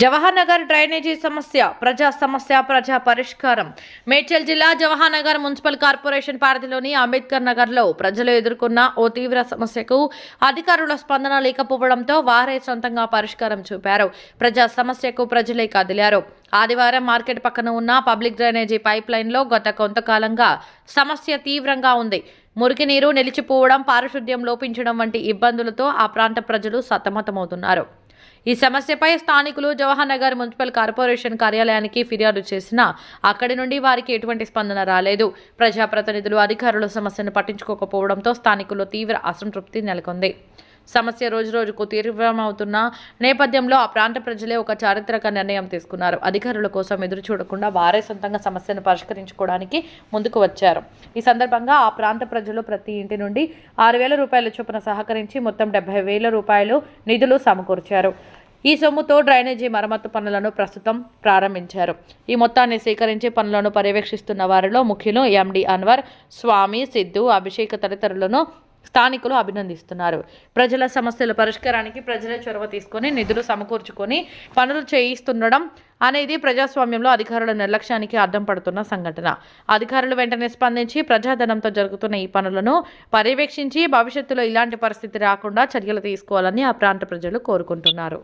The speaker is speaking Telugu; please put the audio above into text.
జవహర్ నగర్ డ్రైనేజీ సమస్య ప్రజా సమస్య ప్రజా పరిష్కారం. మేడ్చల్ జిల్లా జవహర్ నగర్ మున్సిపల్ కార్పొరేషన్ పరిధిలోని అంబేద్కర్ నగర్లో ప్రజలు ఎదుర్కొన్న ఓ తీవ్ర సమస్యకు అధికారుల స్పందన లేకపోవడంతో వారే సొంతంగా పరిష్కారం చూపారు. ప్రజా సమస్యకు ప్రజలే కదిలారు. ఆదివారం మార్కెట్ పక్కన ఉన్న పబ్లిక్ డ్రైనేజీ పైప్ లైన్లో గత కొంతకాలంగా సమస్య తీవ్రంగా ఉంది. మురికి నీరు నిలిచిపోవడం పారిశుద్ధ్యం లోపించడం వంటి ఇబ్బందులతో ఆ ప్రాంత ప్రజలు సతమతమవుతున్నారు. ఈ సమస్యపై స్థానికులు జవహర్ నగర్ మున్సిపల్ కార్పొరేషన్ కార్యాలయానికి ఫిర్యాదు చేసినా అక్కడి నుండి వారికి ఎటువంటి స్పందన రాలేదు. ప్రజాప్రతినిధులు అధికారులు సమస్యను పట్టించుకోకపోవడంతో స్థానికుల్లో తీవ్ర అసంతృప్తి నెలకొంది. సమస్య రోజురోజుకు తీవ్రమవుతున్న నేపథ్యంలో ఆ ప్రాంత ప్రజలే ఒక చారిత్రక నిర్ణయం తీసుకున్నారు. అధికారుల కోసం ఎదురు చూడకుండా వారే సొంతంగా సమస్యను పరిష్కరించుకోవడానికి ముందుకు వచ్చారు. ఈ సందర్భంగా ఆ ప్రాంత ప్రజలు ప్రతి ఇంటి నుండి ఆరు వేల రూపాయల చొప్పున సహకరించి మొత్తం డెబ్బై వేల రూపాయలు నిధులు సమకూర్చారు. ఈ సొమ్ముతో డ్రైనేజీ మరమ్మతు పనులను ప్రస్తుతం ప్రారంభించారు. ఈ మొత్తాన్ని సేకరించి పనులను పర్యవేక్షిస్తున్న వారిలో ముఖ్యులు ఎండి అన్వర్ స్వామి సిద్ధు అభిషేక్ తదితరులను స్థానికులు అభినందిస్తున్నారు. ప్రజల సమస్యల పరిష్కారానికి ప్రజలే చొరవ తీసుకొని నిధులు సమకూర్చుకొని పనులు చేయిస్తుండడం అనేది ప్రజాస్వామ్యంలో అధికారుల నిర్లక్ష్యానికి అడ్డం పడుతున్న సంఘటన. అధికారులు వెంటనే స్పందించి ప్రజాధనంతో జరుగుతున్న ఈ పనులను పర్యవేక్షించి భవిష్యత్తులో ఇలాంటి పరిస్థితి రాకుండా చర్యలు తీసుకోవాలని ఆ ప్రాంత ప్రజలు కోరుకుంటున్నారు.